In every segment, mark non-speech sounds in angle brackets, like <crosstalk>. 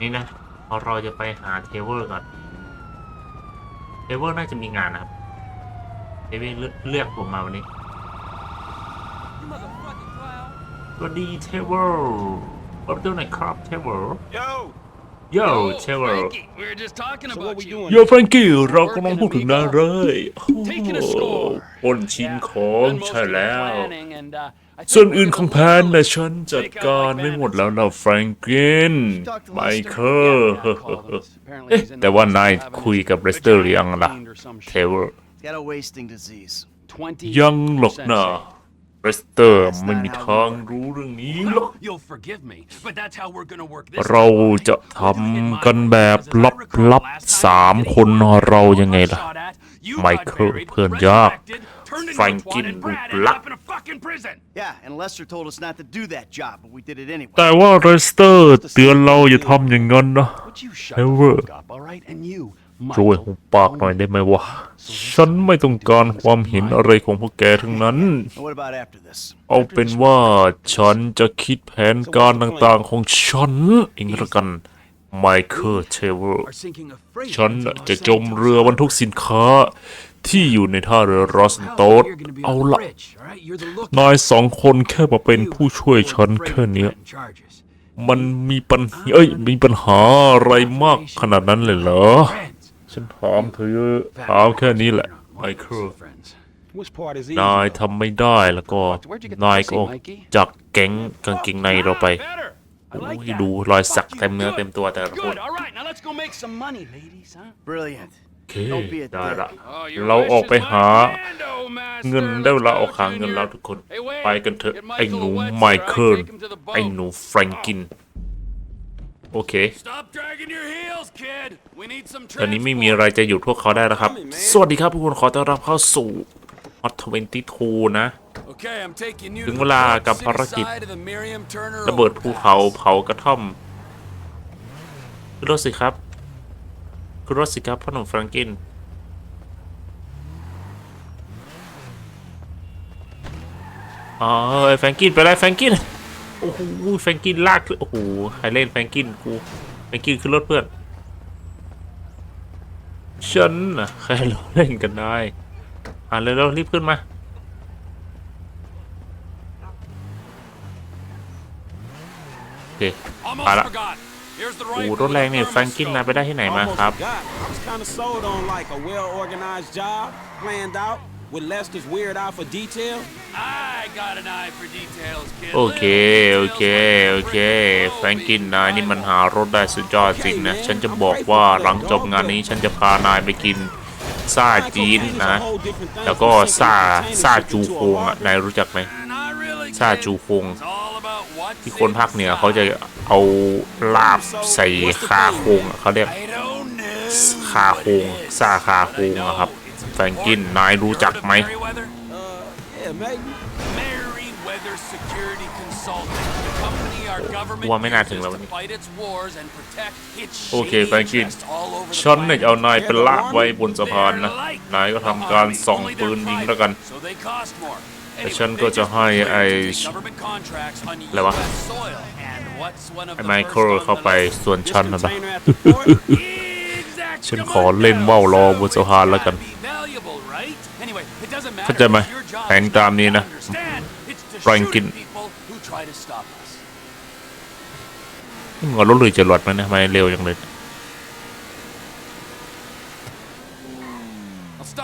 นี่นะเราจะไปหาเทเวอร์ก่อนเทเวอร์น่าจะมีงานนะครับเทเวอร์เลือกผมมาวันนี้สวัสดีเทเวอร์รับตัวหน่อยครับเทเวอร์ Yo! โย่เทเวอร์ Frankie, we were just talking So about what we you. doing? โย่แฟรงกี้เรากำลังพูดถึงนายเลย Taking a score. ปล้นชิงของ Done most ใช่ of the แล้ว planning and, uh, I think ส่วน we're อื่น gonna ของแผ look น out. นะฉันจัดการไม่หมดแล้วนะแฟรงกินไมเคิล Yeah, I called him. Apparently เอ๊ะ he's in แต่ the ว่า process นาย of having คุย his กับเรสเตอร์หรือยังล่ะ cleaned or some เท shit. เวอร์ He's got a wasting disease. 20ยังหรอกนะ safe. เรสเตอร์ไม่มีทางรู้เรื่องนี้หรอก You'll forgive me, but that's how we're gonna work this. เราจะทำกันแบบลับๆสามคนเรายังไงล่ะไมเคิลเพื่อนยาก แฟรงกินรูปลักษณ์ Yeah, and Lester told us not to do that job, but we did it anyway. แต่ว่าเรสเตอร์เตือนเราอย่าทำอย่างนั้นนะ Would you shut Never. the fuck up, all right? And you, ช่วยหุบปากหน่อยได้ไหมวะ ฉันไม่ต้องการความเห็นอะไรของพวกแกทั้งนั้น And what about after this? เอาเป็นว่าฉันจะคิดแผนการต่างๆของฉันเองละกันไมเคิลเทเวอร์ are sinking a freight ฉัน into น่ะ Los จะจม Santos. เรือบรรทุกสินค้า ที่อยู่ในท่าเรือรอสโต Hell, ส you're gonna be เอา on the ละ bridge, all right? You're the lookout. นายสองคนแค่มาเป็น You ผู้ช่วยฉัน were แค่ afraid of เนี้ย threatened charges. มันมีปัญหาเอ้ยมีปัญหาอะไรมากขนาดนั้นเลยเหรอ Friends. ฉันถามเธอถามแค่นี้แหละไมเคิล Friends. Which part is นาย easy? ทำไม่ได้แล้วก็นายก็ออกจากแก๊งกางเกงในเราไป Better. I โอ้ like ย that. ดูรอยสักเต็มเนื้อเต็มตัวแต่ละคน Good. All right. Now let's go make some money, ladies, huh? Brilliant. โอเค Don't be a ได้ละ Oh, your เราออก wish ไป is หา my commando, master. เงินได้เวลา Let's ออก go, หาเงิน Junior. แล้วทุกคน Hey, wait. ไปกันเถอะ Get Michael ไอ้หนู a wetsuit. ไมเคิล I take him to the boat. ไอ้หนูแฟรงกิน โอเค Stop dragging your heels, kid. We need some ตอนนี้ไม่มี transport. อะไรจะหยุดพวกเขาได้แล้วครับ สวัสดีครับทุกคนขอต้อนรับเข้าสู่ Hot 22 นะ Okay, I'm taking you ถึ to ง the เวลา Park กับ City ภารกิจ side of the Miriam Turner ระเบิดภูเขา overpass. เผากระท่อมขึ้นรถสิครับ ขึ้นรถสิครับพ่อหนุ่มแฟรงกิน อ๋อเอ้ยแฟรงกินไปเลยแฟรงกิน โอ้โหแฟรงกินลากขึ้นโอ้โหใครเล่นแฟรงกินกูแฟรงกินขึ้นรถเพื่อน ฉันน่ะใครเราเล่นกันได้ อ่านเร็วๆรีบขึ้นมาโอเค Almost Para. forgot. Here's the โอ้ right โหรถแรงเนี่ยแฟรงกินนายไปได้ที่ไหนมา Almost ครับ forgot. I was kind of sold on like a well-organized job, planned out, with Lester's weird eye for detail. I got an eye for details, kid. โอเค โอเค โอเค แฟรงกินนายนี่มันหารถได้สุดยอดจริงนะ ฉันจะบอกว่าหลังจบงานนี้ฉันจะพานายไปกินซ่าจีนนะ แล้วก็ซ่าซ่าจูโคงอะ นายรู้จักไหม Not really, ซ่า kid. จูโคง ที่คนภาคเหนือเขาจะเอาลาบใส่คาโคงเขาเรียกคาโคงซาคาโคงอะครับแฟรงกินนายรู้จักไหม ว่าไม่น่าถึงแล้ววันนี้ โอเคแฟรงกินฉันเนี่ย planet. จะเอานายเป็นลากไว้บนสะพานนะ นายก็ทำการส่องปืนยิงแล้วกัน So they cost more. แต่ฉันก็จะให้ไอ้ Government contracts on อะไรวะ US soil. And what's one of ไอ้ the ไม first เคิล on เข้า the ไป list? ส่วน This ฉันนะนะ container at the port. Exact ฉันขอเล่นว่าวรอบนสะพานแล้วกัน Valuable, right? Anyway, it doesn't matter. เข้าใจไหม Your job แผน is ตามนี้นะ to understand. It's to แฟรง shoot กิน at people who try to stop us. มึงเอารถหรือจะหลดมันนะทำไมเร็วจังเลย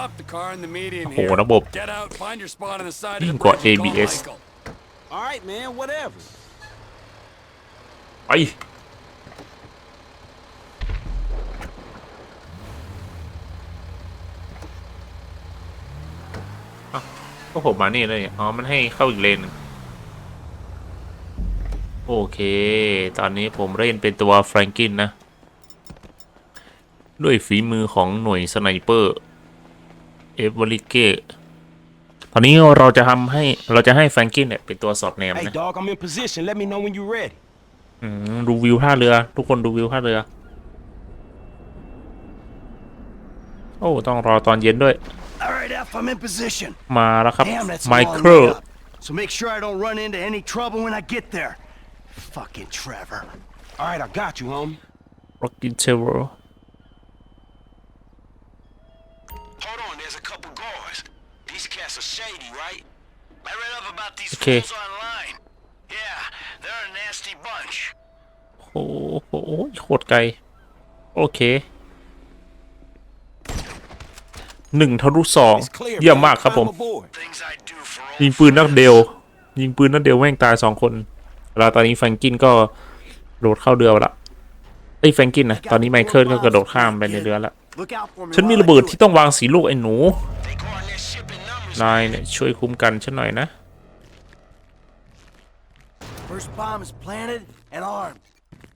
stop the car in the median โอ้โห here. ระบบ Get out, find your spot on the side of ยิ่ the งกว่า bridge and call ABS Michael. All right, man, whatever. ไปอ้าวก็ผมมานี่เลยอ๋อ มันให้เข้าอีกเลนหนึ่งโอเค ตอนนี้ผมเล่นเป็นตัวแฟรงกินนะ ด้วยฝีมือของหน่วยสไนเปอร์ เอฟวอลิเกตอนนี้เราจะทำให้เราจะให้แฟรงกินเนี่ยเป็นตัวสอดแนม Hey, นะ dog, I'm in position. Let me know when you're ready. อืมดูวิวท่าเรือ ทุกคนดูวิวท่าเรือ โอ้ ต้องรอตอนเย็นด้วย All right, F, I'm in position. มาแล้วครับ Damn, that's a ไม long เคิล way up. So make sure I don't run into any trouble when I get there. Fucking Trevor. All right, I got you, homie. Rocky Tower Hold These cats are shady, right? I read up about these Okay. fools online. Yeah, they're a nasty bunch. โอ้โหโคตรไกล โอเคหนึ่งทะลุสอง It's clear, เยี่ยม man. มากครับผม Climb aboard. Things I do for ยิง old ปืนนัด friends. เดียว ยิงปืนนัดเดียวแม่งตายสองคนแล้วตอนนี้แฟรงกินก็โดดเข้าเรือไปละไอ้ยแฟรงกินนะตอนนี้ไมเคิลก็กระโดดข้ามไปในเรือละ Look out for me. ฉันมี while I ระเบิด do ที่ it. ต้องวางสีลูกไอ้หนู นายเนี่ยช่วยคุ้มกันฉันหน่อยนะ First bomb is planted and armed.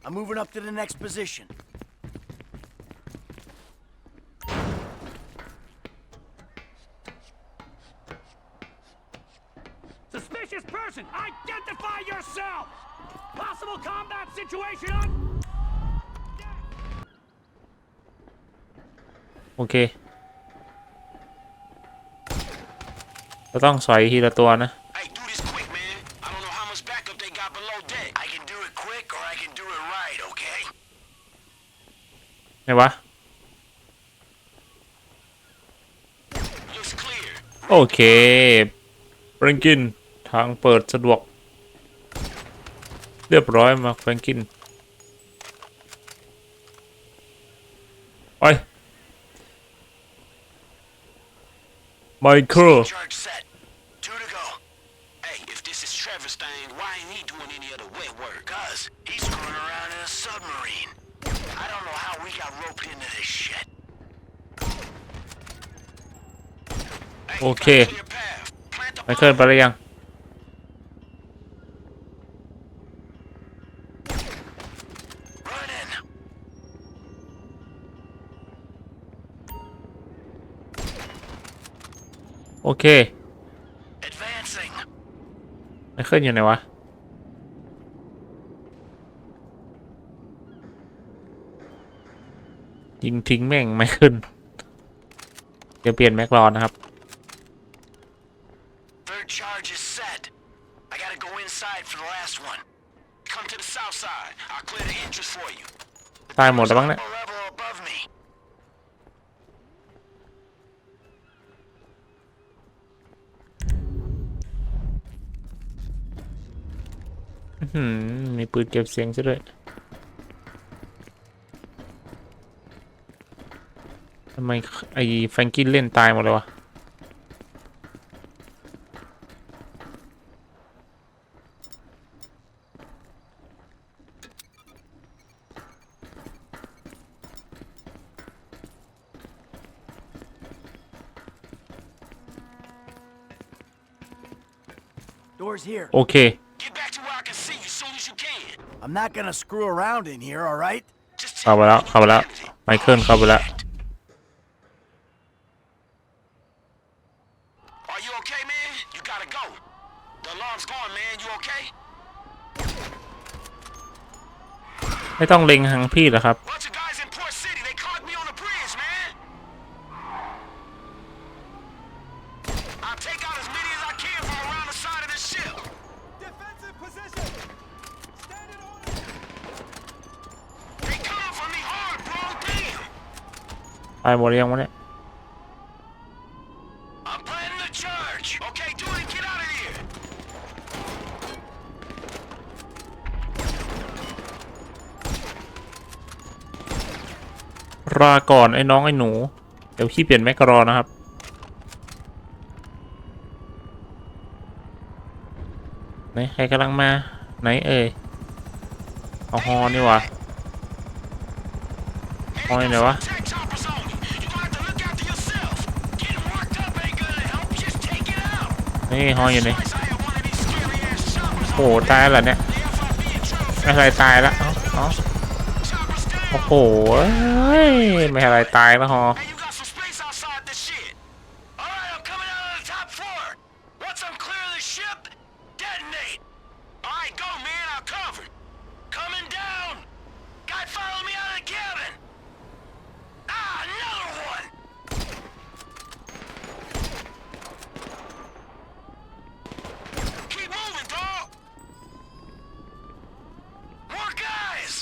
I'm moving up to the next position. Suspicious person! Identify yourself! Possible combat situation on. โอเค เราต้องสอยทีละตัวนะ Hey, do this quick, man. I don't know how much backup they got below deck. I can do it quick or I can do it right, okay? ไงวะ Looks clear. โอเคแฟรงกิน ทางเปิดสะดวก เรียบร้อยมาแฟรงกินไปไมเคิล Charge set. Two to go. Hey, if this is Trevor's thing, why ain't he doing any of the wet work? Cuz he's screwing around in a submarine. I don't know how we got roped into this shit. Hey, you Okay. got a clear path. Plant the ไมเคิล bomb. ไปแล้วยังโอเค Advancing. ไมเคิลอยู่ไหนวะยิงทิ้งแม่งไม่ขึ้น เดี๋ยวเปลี่ยนแม็กรอนนะครับ Third charge is set. I gotta go inside for the last one. Come to the south side. I'll clear the entrance for you. ตายหมดแล้วบ้างเนี่ย Upper level above me. อืมมีปืนเก็บเสียงซะด้วยทำไมไอ้แฟรงกินเล่นตายหมดเลยวะ Doors here. โอเค Get back to where I can see you as soon as you can. I'm not gonna screw around in here, all right? Just เข้า tell ไป me แล้ว when เข้าไปแล้ว you landed it. ไมเคิลเข้าไปแล้ว Are you okay, man? You gotta go. The alarm's gone, man. You okay? ไม่ต้องเล็งทางพี่เหรอครับ Bunch of guys in Port City. They caught me on the bridge, man. I'll take out as many as ตายหมดหรือยังวะเนี่ย I'm planning the charge. Okay, do it and get out of here. ราก่อนไอ้น้องไอ้หนู เดี๋ยวพี่เปลี่ยนแม็กกรอนะครับ ไหนใครกำลังมา ไหนเอ่ยเอาฮอนี่วะฮอนี่ไหนวะนี่ฮออยู่นี่โอ้ตายแล้วเนี่ยไม่อะไรตายและเอ้าโอ้โหไม่อะไรตายแล้วฮอ Hey, you got some space outside this shit. All right, I'm coming out of the top floor. Once I'm clear of the ship, detonate. All right, go, man. I'll cover. Coming down. Guy follow me out of the cabin. Ah, another one. Keep moving, dog. More guys.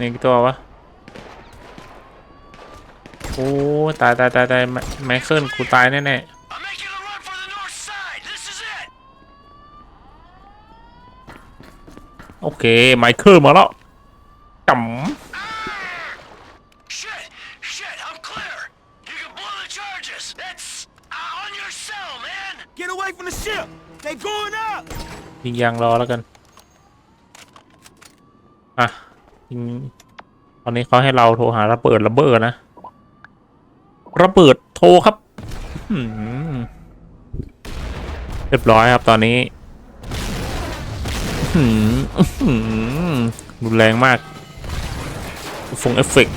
นี่กี่ตัววะโอ้ตายตายตายตายไมไมเคิลกูตายแน่ I'm making a run for the north side. This is it. ๆโอเค ไมเคิลมาแล้วจ Shit, shit, I'm clear. You can blow the charges. It's uh, on your cell, man. Get away from the ship! They going up! ำยิงยางรอแล้วกัน อะยิง ตอนนี้เขาให้เราโทรหาระเบิดระเบิดนะระเบิดโทรครับเรียบร้อยครับตอนนี้รุนแรงมากฟงเอฟเฟกต์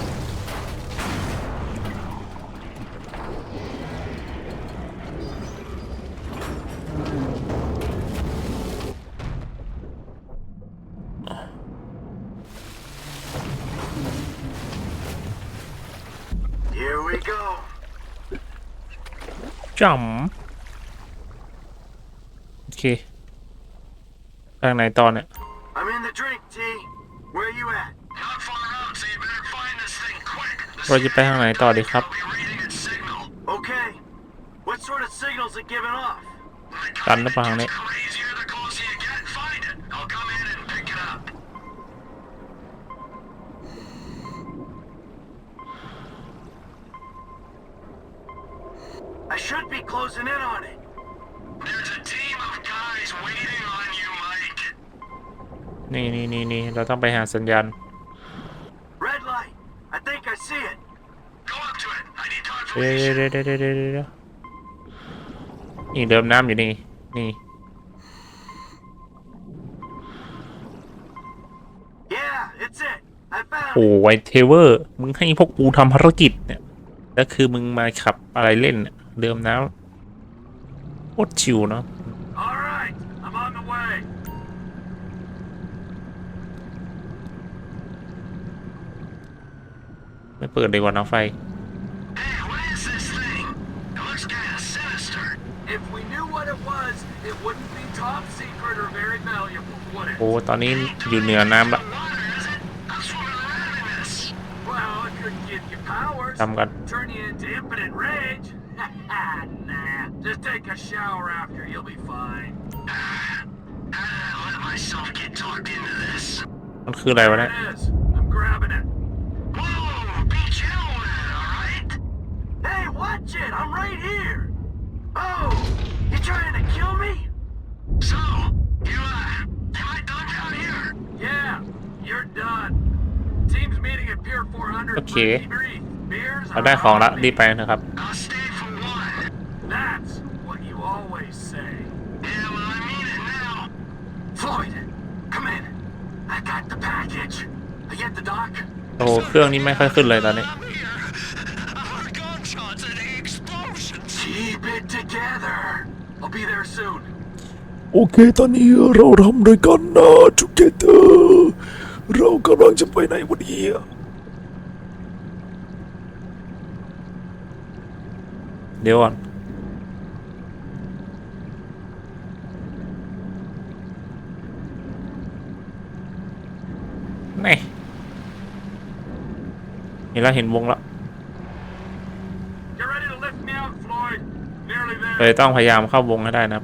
Here we go. จำโอเค ทางไหนตอนเนี่ย I'm in the drink, T. Where you at? Not far out, so you better find this thing quick. The เราจะไปทางไหนต่อดีครับ signal will be reading its signal. Okay. What sort of signals it giving off? When the กันหรือเปล่า gets เนี่ย I should be closing in on it. There's a team of guys waiting on you, Mike. นี่นี่นี่นี่เราต้องไปหาสัญญาณ Red light. I think I see it. Go up to it. I need เดี๋ยว confirmation. เดี๋ยวเดี๋ยวเดี๋ยวเดี๋ยวเดี๋ยวนี่เดิมน้ำอยู่นี่ นี่ Yeah, it's it. I found โอ้ it. ไวเทเวอร์ มึงให้พวกกูทำภารกิจเนี่ย แล้วคือมึงมาขับอะไรเล่นเนี่ย เดิมน้ำโคตรชิวเนาะ All right. I'm on the way. ไม่เปิดดีกว่านะไฟ Hey, what is this thing? It looks kinda sinister. If we knew what it was, it wouldn't be top secret or very valuable, would it? โอ้ ตอนนี้อยู่เหนือน้ำละ Water, is it? I'm swimming around in this. Well, it could give you powers. ทำกัน Turn you into infinite rage. nah. <laughs> Just take a shower after, you'll be fine. How did I let myself get talked into this? มันคืออะไรวะ There เนี่ย it is. I'm grabbing it. Whoa, be chill with it, alright? Hey, watch it! I'm right here! Oh! You trying to kill me? So, you, uh, am I done down here? Yeah, you're done. Team's meeting at Pier 400. Okay. Debrief. Beers เราได้ของละ are on รี me. บไปนะครับ I'll stay โอ้เครื่องนี้ไม่ค่อยขึ้นเลยตอนนี้ โอเค ตอนนี้เราทำด้วยกันนะทุกที่เรากำลังจะไปไหนวันนี้เดี๋ยวก่อ นี่เห็นแล้วเห็นวงแล้วเลยต้องพยายามเข้าวงให้ได้นะครับ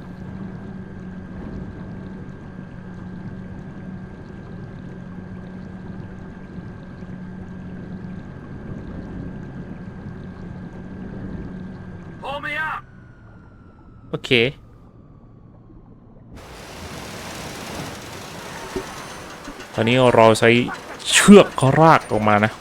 โอเค อนนี้เราใช้เชือกรากออกมานะ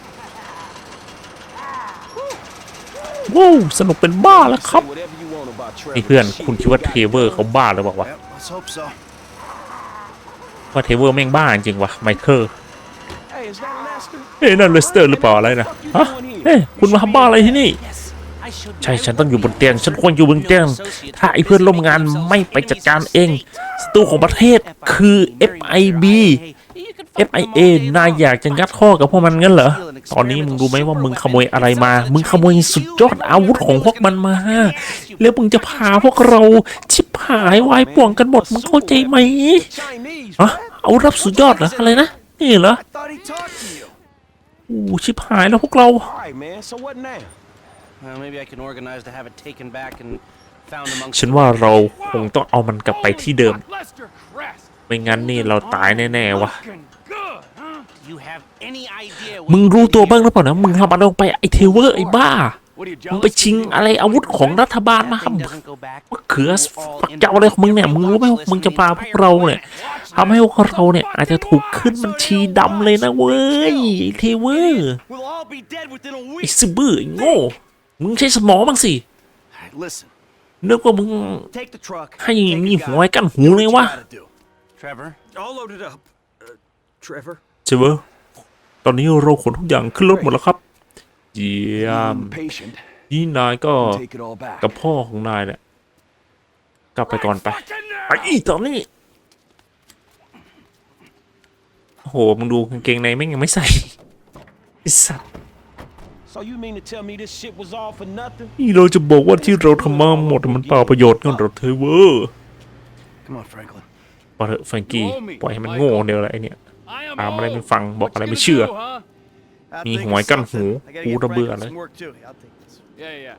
ว้าวสนุกเป็นบ้าแล้วครับ Whatever you want about ไอ้เพื่อนคุณคิดว่าเทเวอร์เขาบ้าหรือเปล่าวะว่าเทเวอร์แม่งบ้าจริงวะไมเคิลเอ้ยนั่นเลสเตอร์หรือเปล่าอะไรนะฮะเอ้ยคุณมาทำบ้าอะไรที่นี่ ใช่ฉันต้องอยู่บนเตียง ฉันควรอยู่บนเตียง ถ้าไอ้เพื่อนร่วมงานไม่ไปจัดการเองศัตรูของประเทศคือ FIB FIA นายอยากจะงัดข้อกับพวกมันงั้นเหรอ ตอนนี้มึงรู้ไหมว่ามึงขโมยอะไรมา มึงขโมยสุดยอดอาวุธของพวกมันมา แล้วมึงจะพาพวกเราชิบหายวายป่วงกันหมด มึงเข้าใจไหม Chinese, ฮะอาวุธรับสุดยอดเหรอ อะไรนะ นี่เหรอ I thought he talked to you. อู้ชิบหายแล้วพวกเรา All right, man. So what now? Well, maybe I can organize to have it taken back and found amongst ฉันว่าเราคงต้องเอามันกลับไปที่เดิม Lester Crest. ไม่งั้นนี่เราตายแน่ๆวะ Looking good, huh? You have any idea มึงรู้ตัวบ้างหรือเปล่านะมึงทำอะไรลงไปไอเทเวอร์ไอ้บ้า What are you มึงไป jealous? ชิงอะไรอาวุธของรัฐบาล That มาครับ thing doesn't go back. มะเขือฝักเจ้าอะไรของมึงเนี่ยมึงรู้ไหมว่ามึงจะพาพวกเราเนี่ยทำให้พวกเราเนี่ยอาจจะถูกขึ้นบัญชีดำเลยนะเว้ยไอ้เทเวอร์ We'll all be dead within a ไอ้ week. ซึบื้อไอ้โง่มึงใช้สมองบ้างสิ Alright, listen. นึกว่ามึง Take the truck. ให้ take มี the หัว guy. ไอ้กั้นหูเลยวะ Trevor. All loaded up. Uh, Trevor. เจเวอร์ตอนนี้เราขนทุกอย่างขึ้นรถหมดแล้วครับ เยี่ยม Patient. นี่นายก็ Take it all back. กับพ่อของนายเนี่ยกลับไปก่อนไป ไปอีตอนนี้ โอ้โห มึงดูกางเกงในแม่งยังไม่ใส่ไอ้สัตว์ So you mean to tell me this shit was all for nothing? นี่เราจะบอกว่าที่เราทำมาหมดมันเปล่าประโยชน์กันเหรอเทเวอร์ Come on, Franklin. ปล่อยเถอะแฟรงกี้ปล่อยให้มันโง่เดียวเลยไอเนี่ย I am ตามอะไร old. ไม่ฟังบอก What อะไร you ไม่ gonna เชื่อ do, huh? I'll Mi think of huwag kan something. hu. I gotta Puro get bữa Franklin đấy. some work too. I'll take this. Yeah, yeah.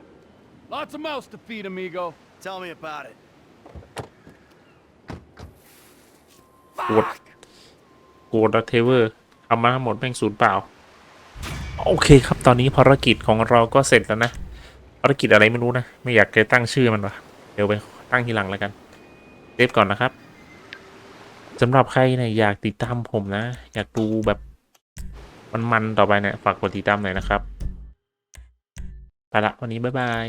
Lots of mouths to feed, amigo. Tell me about it. โกรธโกรธอะเทเวอร์ทำมาทั้งหมดแม่งศูนย์เปล่า โอเคครับตอนนี้ภารกิจของเราก็เสร็จแล้วนะ ภารกิจอะไรไม่รู้นะ ไม่อยากจะตั้งชื่อมันวะเดี๋ยวไปตั้งทีหลังแล้วกันเซฟก่อนนะครับ สำหรับใครเนี่ยอยากติดตามผมนะ อยากดูแบบมันๆต่อไปเนี่ยฝากกดติดตามหน่อยนะครับ ไปละวันนี้บ๊ายบาย